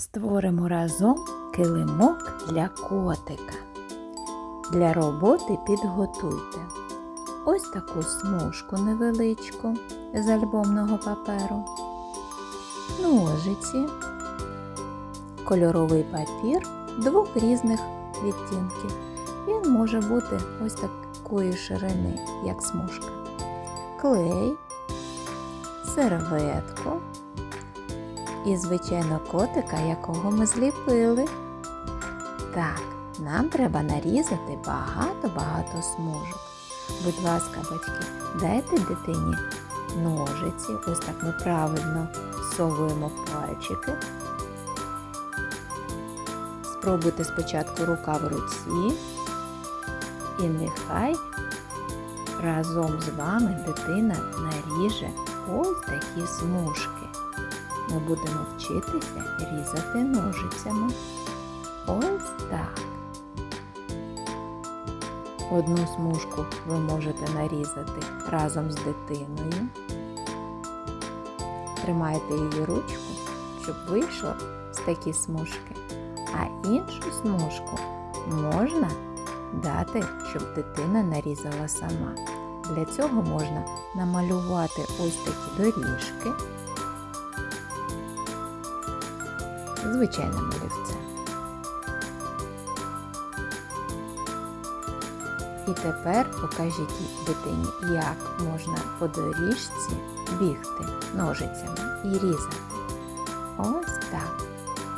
Створимо разом килимок для котика. Для роботи підготуйте ось таку смужку невеличку з альбомного паперу, ножиці, кольоровий папір двох різних відтінків. Він може бути ось такої ширини, як смужка, клей, серветку і, звичайно, котика, якого ми зліпили. Так, нам треба нарізати багато-багато смужок. Будь ласка, батьки, дайте дитині ножиці. Ось так ми правильно всовуємо пальчики. Спробуйте спочатку рука в руці. І нехай разом з вами дитина наріже ось такі смужки. Ми будемо вчитися різати ножицями. Ось так. Одну смужку ви можете нарізати разом з дитиною. Тримайте її ручку, щоб вийшло з такі смужки. А іншу смужку можна дати, щоб дитина нарізала сама. Для цього можна намалювати ось такі доріжки звичайним олівцем. І тепер покажіть дитині, як можна по доріжці бігти ножицями і різати. Ось так.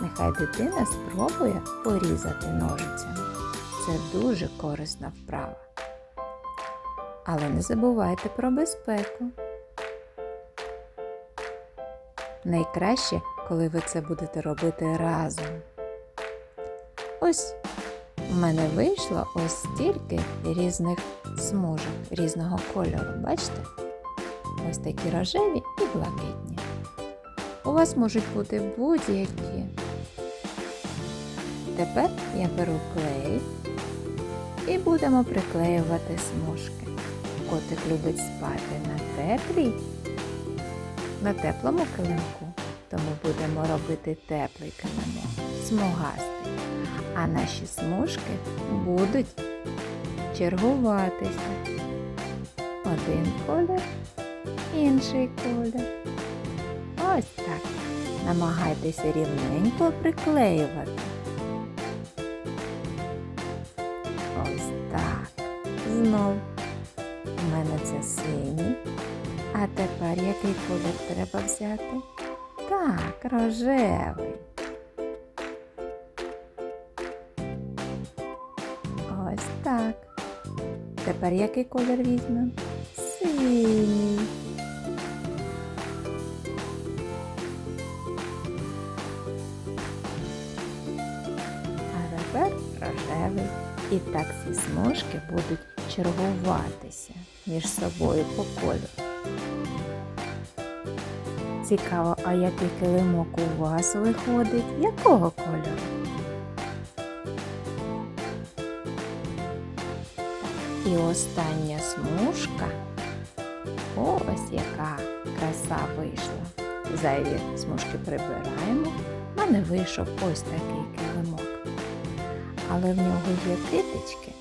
Нехай дитина спробує порізати ножицями. Це дуже корисна вправа. Але не забувайте про безпеку. Найкраще, коли ви це будете робити разом. Ось у мене вийшло ось стільки різних смужок різного кольору. Бачите? Ось такі рожеві і блакитні. У вас можуть бути будь-які. Тепер я беру клей і будемо приклеювати смужки. Котик любить спати на теплій, на теплому килимку, тому будемо робити теплий килимок, смугастий. А наші смужки будуть чергуватися. Один колір, інший колір. Ось так. Намагайтеся рівненько приклеювати. Ось так. Знов. У мене це синій. А тепер який колір треба взяти? Так, рожевий. Ось так. Тепер який колір візьмемо? Синій. А тепер рожевий. І так всі смужки будуть чергуватися між собою по кольору. Цікаво, а який килимок у вас виходить? Якого кольору? І остання смужка. Ось яка краса вийшла. Зайві смужки прибираємо. У мене вийшов ось такий килимок. Але в нього є китички.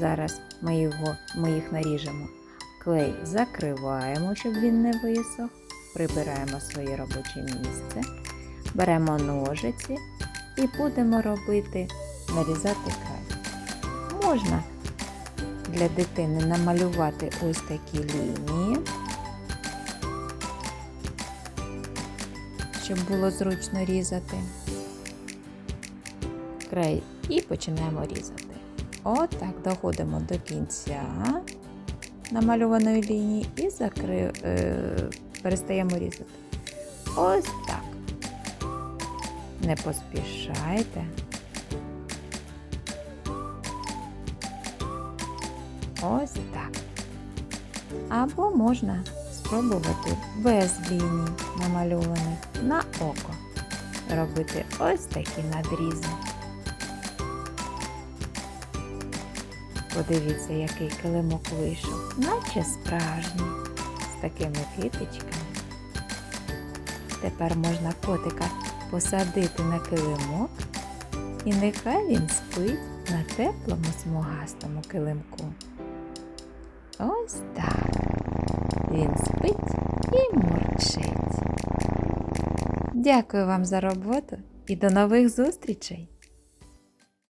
Зараз ми, його, ми їх наріжемо. Клей закриваємо, щоб він не висох. Прибираємо своє робоче місце. Беремо ножиці і будемо робити, нарізати край. Можна для дитини намалювати ось такі лінії, щоб було зручно різати. Край і починаємо різати. Отак доходимо до кінця намальованої лінії і закри... перестаємо різати. Ось так. Не поспішайте. Ось так. Або можна спробувати без ліній намальованих на око. Робити ось такі надрізи. Подивіться, який килимок вийшов, наче справжній, такими китичками. Тепер можна котика посадити на килимок, і нехай він спить на теплому смугастому килимку. Ось так. Він спить і мурчить. Дякую вам за роботу і до нових зустрічей!